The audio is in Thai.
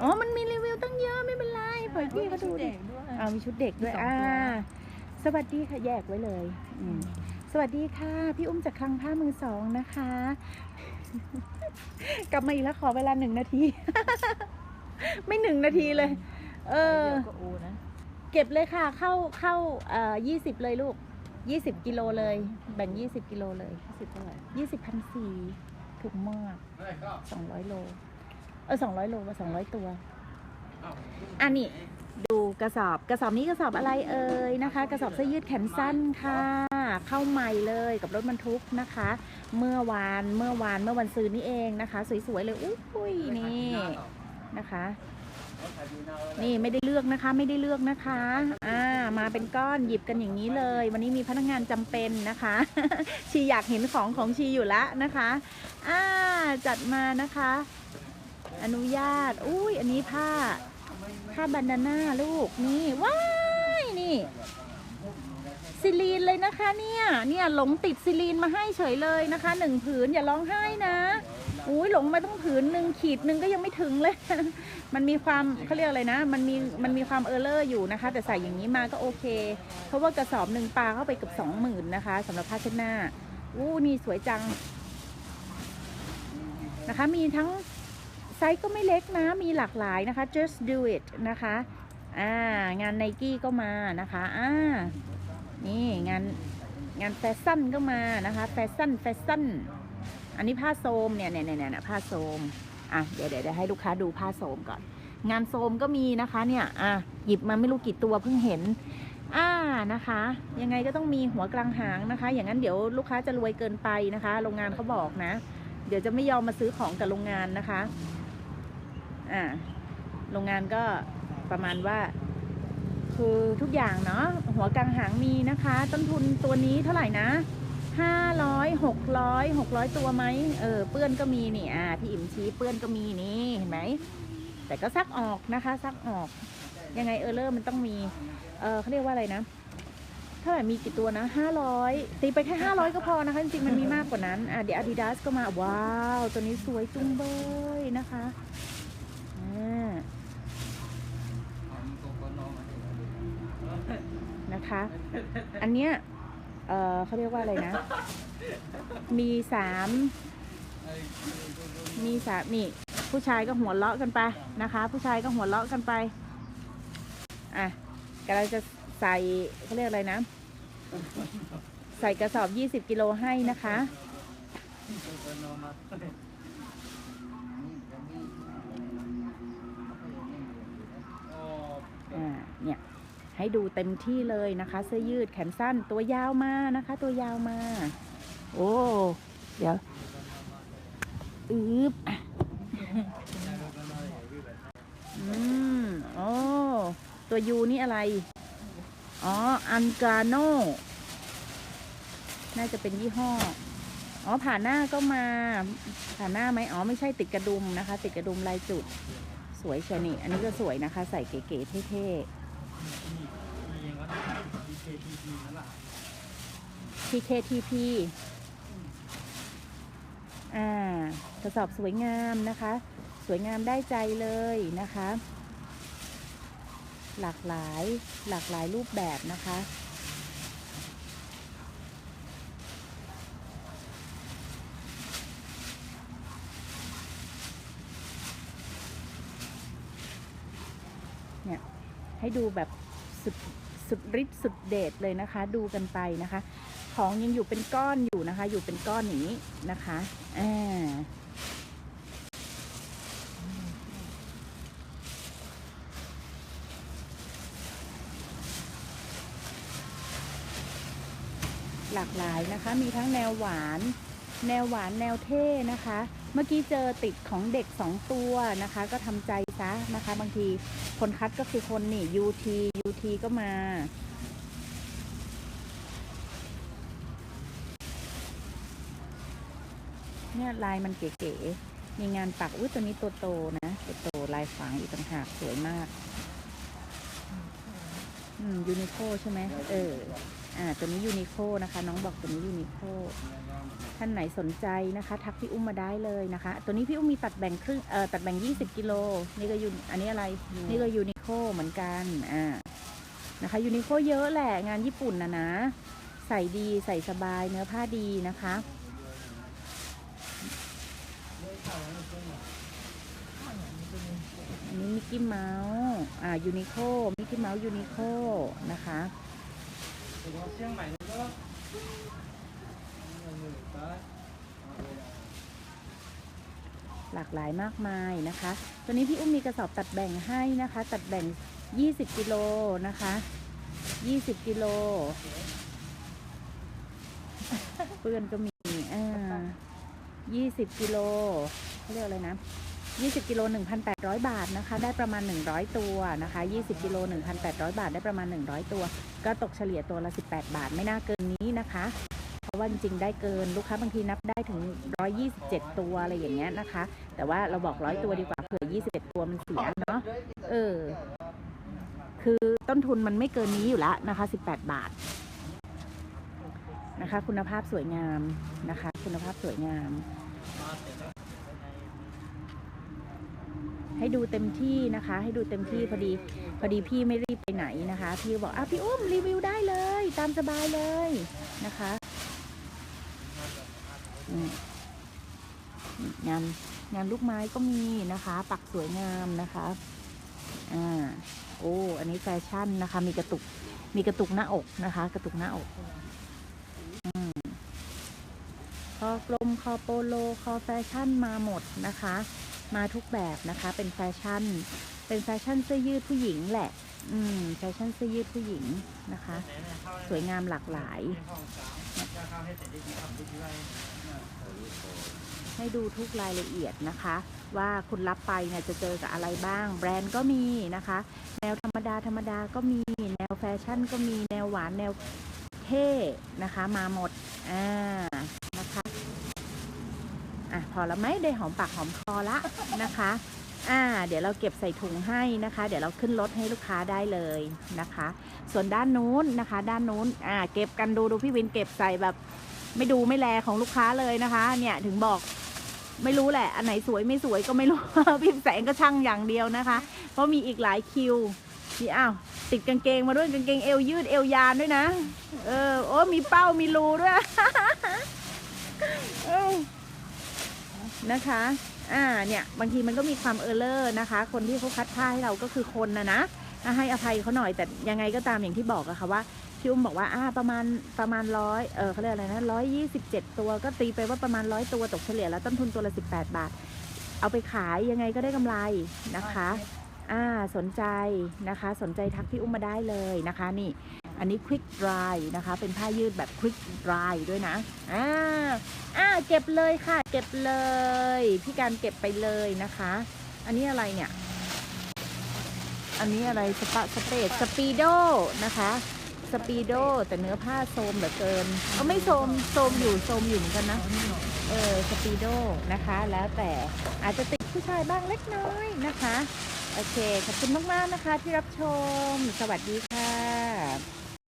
อ๋อ มันมีรีวิวตั้งเยอะไม่เป็นไรปล่อยพี่เขาดูดิเด็กด้วยเอามีชุดเด็กด้วยมีสองอ่าตัวสวัสดีค่ะแยกไว้เลยอืมสวัสดีค่ะ พี่อุ้มจากคลังผ้ามือสองนะคะ กลับมาอีกแล้วขอเวลาหนึ่งนาที ไม่หนึ่งนาทีเลย เออเดี๋ยวก็โอนะเก็บเลยค่ะเข้าเข้าเอ่อยี่สิบเลยลูกยี่สิบกิโลเลย แบ่งยี่สิบกิโลเลยสิบเท่าไหร่ยี่สิบพันสี่ถูกมากสองร้อยโล เออสองร้อยโลว่าสองร้อยตัว อันนี้ดูกระสอบกระสอบนี้กระสอบอะไรเอ่ยนะคะ กระสอบเสื้อยืดแขนสั้นค่ะ เข้าใหม่เลยกับรถบรรทุกนะคะ เมื่อวานเมื่อวานเมื่อวันซื้อนี่เองนะคะ สวยๆเลยอุ้ยนี่นะคะนี่ไม่ได้เลือกนะคะไม่ได้เลือกนะคะ อ่า มาเป็นก้อนหยิบกันอย่างนี้เลย วันนี้มีพนักงานจำเป็นนะคะ ชีอยากเห็นของของชีอยู่ละนะคะ อ่าจัดมานะคะ อนุญาต อุ้ยอันนี้ผ้า ผ้าบันดาน่าลูกนี่ว้ายนี่ซิลีนเลยนะคะเนี่ยเนี่ยหลงติดซิลีนมาให้เฉยเลยนะคะหนึ่งผืนอย่าร้องไห้นะอุ้ยหลงมาต้องผืนหนึ่งขีดหนึ่งก็ยังไม่ถึงเลย มันมีความเขาเรียกอะไรนะ มันมีมันมีความเออร์เลอร์อยู่นะคะ แต่ใส่อย่างนี้มาก็โอเค เพราะว่ากระสอบหนึ่งปลาเข้าไปเกับสองหมื่นนะคะสำหรับผ้าเช็ดหน้าอู้นี่สวยจังนะคะ มีทั้ง ไซส์ก็ไม่เล็กนะมีหลากหลายนะคะ just do it นะคะอ่างานไนกี้ก็มานะคะอ่านี่งานงานแฟชั่นก็มานะคะแฟชั่นแฟชั่นอันนี้ผ้าโซมเนี่ยเนี่ยเนี่ยเนี่ยผ้าโซมอะเดี๋ยวเดี๋ยวให้ลูกค้าดูผ้าโสมก่อน งานโสมก็มีนะคะเนี่ยอะหยิบมาไม่รู้กี่ตัวเพิ่งเห็นอ่านะคะ ยังไงก็ต้องมีหัวกลางหางนะคะ อย่างนั้นเดี๋ยวลูกค้าจะรวยเกินไปนะคะ โรงงานเขาบอกนะ เดี๋ยวจะไม่ยอมมาซื้อของกับโรงงานนะคะ อ่าโรงงานก็ประมาณว่า คือทุกอย่างเนาะหัวกลางหางมีนะคะ ต้นทุนตัวนี้เท่าไหร่นะห้าร้อยหกร้อยหกร้อยตัวไหมเออเปื้อนก็มีนี่อ่าพี่อิ่มชี้เปื้อนก็มีนี่เห็นไหมแต่ก็ซักออกนะคะ ซักออก ยังไงเออเลอร์มันต้องมี เออเขาเรียกว่าอะไรนะเท่าไหร่มีกี่ตัวนะห้าร้อยตีไปแค่ห้าร้อยก็พอนะคะ จริงๆมันมีมากกว่านั้นอะเดี๋ยว Adidas ก็มาว้าว ตัวนี้สวยจุ้งเบยนะคะอ่า นะคะ อันเนี้ยเออเขาเรียกว่าอะไรนะ มีสามมีสามนี่ ผู้ชายก็หัวเราะกันไปนะคะ ผู้ชายก็หัวเราะกันไป อะกำลังจะใส่เขาเรียกอะไรนะ ใส่กระสอบ20กิโลให้นะคะ อ่า เนี่ย ให้ดูเต็มที่เลยนะคะเสื้อยืดแขนสั้นตัวยาวมานะคะ ตัวยาวมา โอ้เดี๋ยวอืบอะอืมโอ้ตัวยูนี่อะไร อ๋อ อันกาโนน่าจะเป็นยี่ห้อ อ๋อ ผ่านหน้าก็มา ผ่านหน้าไหมอ๋อ ไม่ใช่ติดกระดุมนะคะ ติดกระดุมลายจุด สวยเชยวนี่ อันนี้ก็สวยนะคะ ใส่เก๋ๆเท่ๆ PKTP อ่ากระสอบสวยงามนะคะ สวยงามได้ใจเลยนะคะ หลากหลายหลากหลายรูปแบบนะคะเนี่ยให้ดูแบบสุด สุดฤทธิ์สุดเดชเลยนะคะ ดูกันไปนะคะ ของยังอยู่เป็นก้อนอยู่นะคะ อยู่เป็นก้อนอย่างนี้นะคะอ่าหลากหลายนะคะ มีทั้งแนวหวาน แนวหวานแนวเท่นะคะ เมื่อกี้เจอติดของเด็กสองตัวนะคะ ก็ทำใจซะนะคะ บางที คนคัดก็คือคนนี่ UT UT ก็มา เนี่ยลายมันเก๋ๆ มีงานปักอุ้ยตัวนี้ตัวโตนะตัวโตลายฝังอีกต่างหากสวยมาก อืมยูนิโคใช่ไหมเออ อ่าตัวนี้ยูนิโคนะคะ น้องบอกตัวนี้ยูนิโคท่านไหนสนใจนะคะ ทักพี่อุ้มมาได้เลยนะคะ ตัวนี้พี่อุ้มมีตัดแบ่งครึ่งเอ่อตัดแบ่ง 20กิโลนี่ก็ยูอันนี้อะไร นี่ก็ยูนิโคเหมือนกันอ่านะคะยูนิโคเยอะแหละงานญี่ปุ่นนะนะ ใส่ดีใส่สบายเนื้อผ้าดีนะคะอันนี้มิกกี้เมาส์อ่ายูนิโคมิกกี้เมาส์ยูนิโคนะคะ หลากหลายมากมายนะคะ ตัวนี้พี่อุ้มมีกระสอบตัดแบ่งให้นะคะ ตัดแบ่ง 20 กิโลนะคะ 20 กิโลเปื้อนก็มี อ่า 20 กิโลเขาเรียกอะไรนะ 20กิโล1,800 บาทนะคะ ได้ประมาณ 100 ตัวนะคะ 20กิโล1,800 บาท ได้ประมาณ 100 ตัว ก็ตกเฉลี่ยตัวละ 18 บาท ไม่น่าเกินนี้นะคะ เพราะว่าจริงๆได้เกินลูกค้าบางทีนับได้ถึง 127 ตัวอะไรอย่างเงี้ยนะคะ แต่ว่าเราบอกร้อยตัวดีกว่าเผื่อ 21 ตัวมันเสียเนาะ เออ คือต้นทุนมันไม่เกินนี้อยู่แล้วนะคะ 18 บาท นะคะ คุณภาพสวยงามนะคะ คุณภาพสวยงาม ให้ดูเต็มที่นะคะ ให้ดูเต็มที่พอดีพอดีพี่ไม่รีบไปไหนนะคะ พี่บอกอะพี่อุ้มรีวิวได้เลย ตามสบายเลยนะคะงานงานลูกไม้ก็มีนะคะ ปักสวยงามนะคะอ่าโอ้อันนี้แฟชั่นนะคะ มีกระตุกมีกระตุกหน้าอกนะคะ กระตุกหน้าอกอืมค อกลมคอโปโลคอแฟชั่นมาหมดนะคะ มาทุกแบบนะคะ เป็นแฟชั่น เป็นแฟชั่นเสื้อยืดผู้หญิงแหละ อืมแฟชั่นเสื้อยืดผู้หญิงนะคะ สวยงามหลากหลาย ให้ดูทุกรายละเอียดนะคะ ว่าคุณรับไปเนี่ยจะเจอกับอะไรบ้าง แบรนด์ก็มีนะคะ แนวธรรมดาธรรมดาก็มี แนวแฟชั่นก็มีแนวหวานแนวเท่นะคะ มาหมด อ่า พอแล้วไหมได้หอมปากหอมคอละนะคะ อ่า เดี๋ยวเราเก็บใส่ถุงให้นะคะ เดี๋ยวเราขึ้นรถให้ลูกค้าได้เลยนะคะ ส่วนด้านนู้นนะคะ ด้านนู้น อ่า เก็บกันดูดูพี่วินเก็บใส่แบบ ไม่ดูไม่แลของลูกค้าเลยนะคะ เนี่ยถึงบอกไม่รู้แหละ อันไหนสวยไม่สวยก็ไม่รู้ พี่แสงก็ช่างอย่างเดียวนะคะ เพราะมีอีกหลายคิว นี่อ้าวติดกางเกงมาด้วยกางเกงเอวยืดเอวยานด้วยนะ เออ โอ้มีเป้ามีรูด้วย เออ นะคะ อ่า เนี่ย บางทีมันก็มีความเออร์เลอร์นะคะ คนที่เขาคัดผ้าให้เราก็คือคนนะนะอะให้อภัยเขาหน่อย แต่ยังไงก็ตามอย่างที่บอกอะค่ะว่าพี่อุ้มบอกว่า อ่า ประมาณ ประมาณร้อยเออเขาเรียกอะไรนะร้อยยี่สิบเจ็ดตัว ก็ตีไปว่าประมาณร้อยตัว ตกเฉลี่ยแล้วต้นทุนตัวละสิบแปดบาท เอาไปขายยังไงก็ได้กำไรนะคะ อ่า สนใจนะคะ สนใจทักพี่อุ้มมาได้เลยนะคะ นี่ อันนี้ quick dry นะคะ เป็นผ้ายืดแบบ quick dry ด้วยนะอ่าอ่าเก็บเลยค่ะ เก็บเลย พี่การเก็บไปเลยนะคะ อันนี้อะไรเนี่ย อันนี้อะไรสปะสเปดสปีโดนะคะสปีโดแต่เนื้อผ้าโซมเหลือเกินก็ไม่โซมโซมอยู่โซมอยู่เหมือนกันนะเออสปีโดนะคะ แล้วแต่อาจจะติดผู้ชายบ้างเล็กน้อยนะคะ โอเค ขอบคุณมาก ๆ นะคะที่รับชม สวัสดีค่ะ